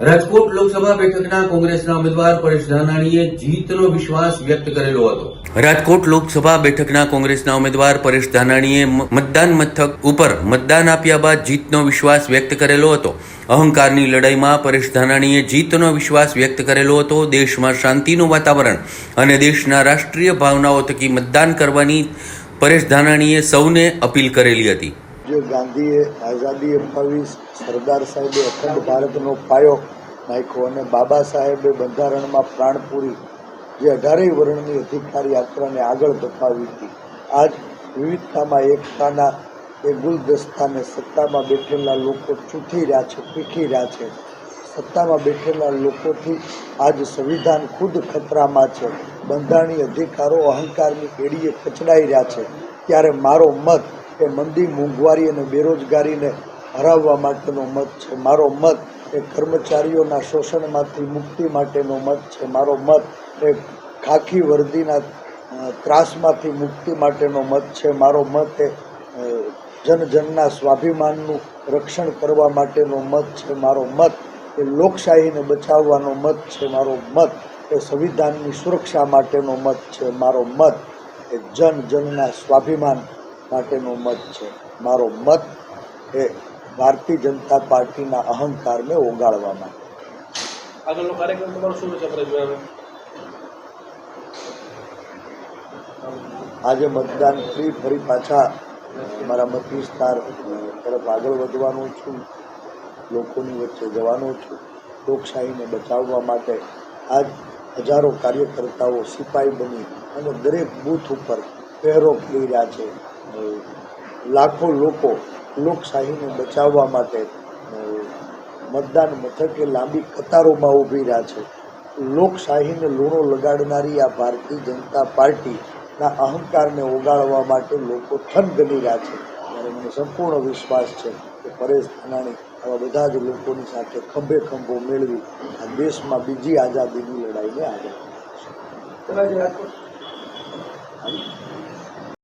રાજકોટ લોકસભા બેઠકના કોંગ્રેસના ઉમેદવાર પરેશ ધાનાણીએ જીતનો વિશ્વાસ વ્યક્ત કરેલો હતો. રાજકોટ લોકસભા બેઠકના કોંગ્રેસના ઉમેદવાર પરેશ ધાનાણીએ મતદાન મથક ઉપર મતદાન આપ્યા બાદ જીતનો વિશ્વાસ વ્યક્ત કરેલો હતો. અહંકારની લડાઈમાં પરેશ ધાનાણીએ જીતનો વિશ્વાસ વ્યક્ત કરેલો હતો. દેશમાં શાંતિનું વાતાવરણ અને દેશના રાષ્ટ્રીય ભાવનાઓ થકી મતદાન કરવાની પરેશ ધાનાણીએ સૌને અપીલ કરેલી હતી. જે ગાંધીએ આઝાદી અપાવી, સરદાર સાહેબે અખંડ ભારતનો પાયો નાખ્યો અને બાબા સાહેબે બંધારણમાં પ્રાણ પૂરી જે અઢારેય વર્ણની અધિકાર યાત્રાને આગળ ધપાવી હતી. આજ વિવિધતામાં, એકતાના, એ ગુલદસ્તાને સત્તામાં બેઠેલા લોકો ચૂંટી રહ્યા છે, પીખી રહ્યા છે. સત્તામાં બેઠેલા લોકોથી આજ સંવિધાન ખુદ ખતરામાં છે. બંધારણીય અધિકારો અહંકારની એડીએ કચડાઈ રહ્યા છે. ત્યારે મારો મત એ મંદી મોંઘવારી અને બેરોજગારીને હરાવવા માટેનો મત છે. મારો મત એ કર્મચારીઓના શોષણમાંથી મુક્તિ માટેનો મત છે. મારો મત એ ખાખી વર્દીના ત્રાસમાંથી મુક્તિ માટેનો મત છે. મારો મત એ જનજનના જન જનના સ્વાભિમાનનું રક્ષણ કરવા માટેનો મત છે. મારો મત એ લોકશાહીને બચાવવાનો મત છે. મારો મત એ સંવિધાનની સુરક્ષા માટેનો મત છે. મારો મત એ જન જનના સ્વાભિમાન માટેનો મત છે. મારો મત એ ભારતીય જનતા પાર્ટીના અહંકારને ઓગાળવા માટે આગળનો કાર્યક્રમ તમારો શું છે આજે મતદાન ફ્રી ફરી પાછા મારા મત વિસ્તાર તરફ આગળ વધવાનો છું. લોકોની વચ્ચે જવાનો છું. લોકશાહીને બચાવવા માટે આજ હજારો કાર્યકર્તાઓ સિપાઈ બની અને દરેક બૂથ ઉપર પહેરો કરી રહ્યા છે. લાખો લોકો લોકશાહીને બચાવવા માટે મતદાન મથકે લાંબી કતારોમાં ઊભી રહ્યા છે. લોકશાહીને લૂણો લગાડનારી આ ભારતીય જનતા પાર્ટીના અહંકારને ઓગાળવા માટે લોકો થનગની રહ્યા છે. ત્યારે મને સંપૂર્ણ વિશ્વાસ છે કે પરેશ ધાનાણી આવા બધા જ લોકોની સાથે ખંભે ખંભો મેળવી આ દેશમાં બીજી આઝાદીની લડાઈને આગળ. રાજકોટ